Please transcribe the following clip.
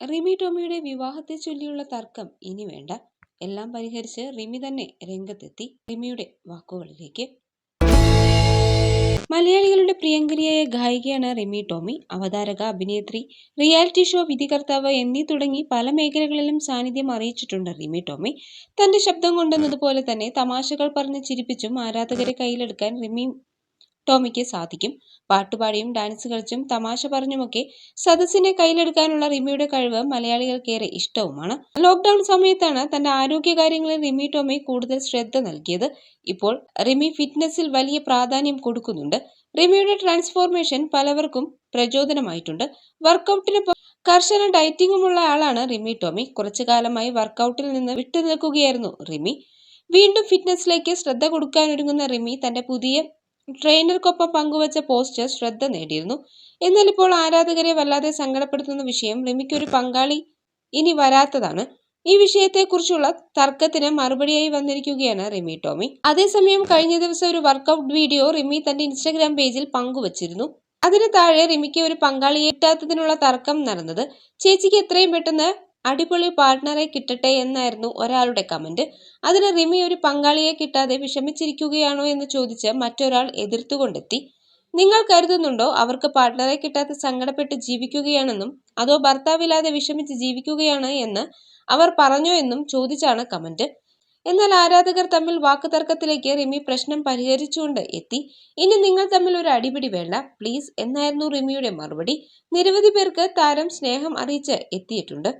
റിമി ടോമിയുടെ വിവാഹത്തെ ചൊല്ലിയുള്ള തർക്കം ഇനി വേണ്ട. എല്ലാം പരിഹരിച്ച് റിമി തന്നെ രംഗത്തെത്തി റിമിയുടെ വാക്കുകളിലേക്ക്. മലയാളികളുടെ പ്രിയങ്കരിയായ ഗായികയാണ് റിമി ടോമി. അവതാരക അഭിനേത്രി റിയാലിറ്റി ഷോ വിധികർത്താവ് എന്നീ തുടങ്ങി പല മേഖലകളിലും സാന്നിധ്യം അറിയിച്ചിട്ടുണ്ട് റിമി ടോമി. തന്റെ ശബ്ദം കൊണ്ടെന്നതുപോലെ തന്നെ തമാശകൾ പറഞ്ഞ് ചിരിപ്പിച്ചും ആരാധകരെ കയ്യിലെടുക്കാൻ റിമി ടോമിക്ക് സാധിക്കും. പാട്ടുപാടിയും ഡാൻസ് കളിച്ചും തമാശ പറഞ്ഞുമൊക്കെ സദസ്സിനെ കയ്യിലെടുക്കാനുള്ള റിമിയുടെ കഴിവ് മലയാളികൾക്കേറെ ഇഷ്ടവുമാണ്. ലോക്ക്ഡൌൺ സമയത്താണ് തന്റെ ആരോഗ്യകാര്യങ്ങളിൽ റിമി ടോമി കൂടുതൽ ശ്രദ്ധ നൽകിയത്. ഇപ്പോൾ റിമി ഫിറ്റ്നസിൽ വലിയ പ്രാധാന്യം കൊടുക്കുന്നുണ്ട്. റിമിയുടെ ട്രാൻസ്ഫോർമേഷൻ പലവർക്കും പ്രചോദനമായിട്ടുണ്ട്. വർക്കൗട്ടിനൊപ്പം കർശന ഡയറ്റിംഗുമുള്ള ആളാണ് റിമി ടോമി. കുറച്ചു കാലമായി വർക്കൗട്ടിൽ നിന്ന് വിട്ടുനിൽക്കുകയായിരുന്നു റിമി. വീണ്ടും ഫിറ്റ്നസിലേക്ക് ശ്രദ്ധ കൊടുക്കാനൊരുങ്ങുന്ന റിമി തന്റെ പുതിയ ട്രെയിനർക്കൊപ്പം പങ്കുവച്ച പോസ്റ്റർ ശ്രദ്ധ നേടിയിരുന്നു. എന്നാൽ ഇപ്പോൾ ആരാധകരെ വല്ലാതെ സങ്കടപ്പെടുത്തുന്ന വിഷയം റിമിക്ക് ഒരു പങ്കാളി ഇനി വരാത്തതാണ്. ഈ വിഷയത്തെക്കുറിച്ചുള്ള തർക്കത്തിന് മറുപടിയായി വന്നിരിക്കുകയാണ് റിമി ടോമി. അതേസമയം കഴിഞ്ഞ ദിവസം ഒരു വർക്കൗട്ട് വീഡിയോ റിമി തന്റെ ഇൻസ്റ്റാഗ്രാം പേജിൽ പങ്കുവച്ചിരുന്നു. അതിന് താഴെ റിമിക്ക് ഒരു പങ്കാളിയെ കിട്ടാത്തതിനുള്ള തർക്കം നടന്നത് ചേച്ചിക്ക് എത്രയും പെട്ടെന്ന് അടിപൊളി പാർട്ട്ണറെ കിട്ടട്ടെ എന്നായിരുന്നു ഒരാളുടെ കമന്റ് അതിന് റിമി ഒരു പങ്കാളിയെ കിട്ടാതെ വിഷമിച്ചിരിക്കുകയാണോ എന്ന് ചോദിച്ച് മറ്റൊരാൾ എതിർത്തുകൊണ്ടെത്തി. നിങ്ങൾ കരുതുന്നുണ്ടോ അവർക്ക് പാർട്ട്ണറെ കിട്ടാതെ സങ്കടപ്പെട്ട് ജീവിക്കുകയാണെന്നും അതോ ഭർത്താവില്ലാതെ വിഷമിച്ച് ജീവിക്കുകയാണ് എന്ന് അവർ പറഞ്ഞോ എന്നും ചോദിച്ചാണ് കമന്റ് എന്നാൽ ആരാധകർ തമ്മിൽ വാക്കുതർക്കത്തിലേക്ക് റിമി പ്രശ്നം പരിഹരിച്ചുകൊണ്ട് എത്തി. ഇനി നിങ്ങൾ തമ്മിൽ ഒരു അടിപിടി വേണ്ട പ്ലീസ് എന്നായിരുന്നു റിമിയുടെ മറുപടി. നിരവധി പേർക്ക് താരം സ്നേഹം അറിയിച്ച് എത്തിയിട്ടുണ്ട്.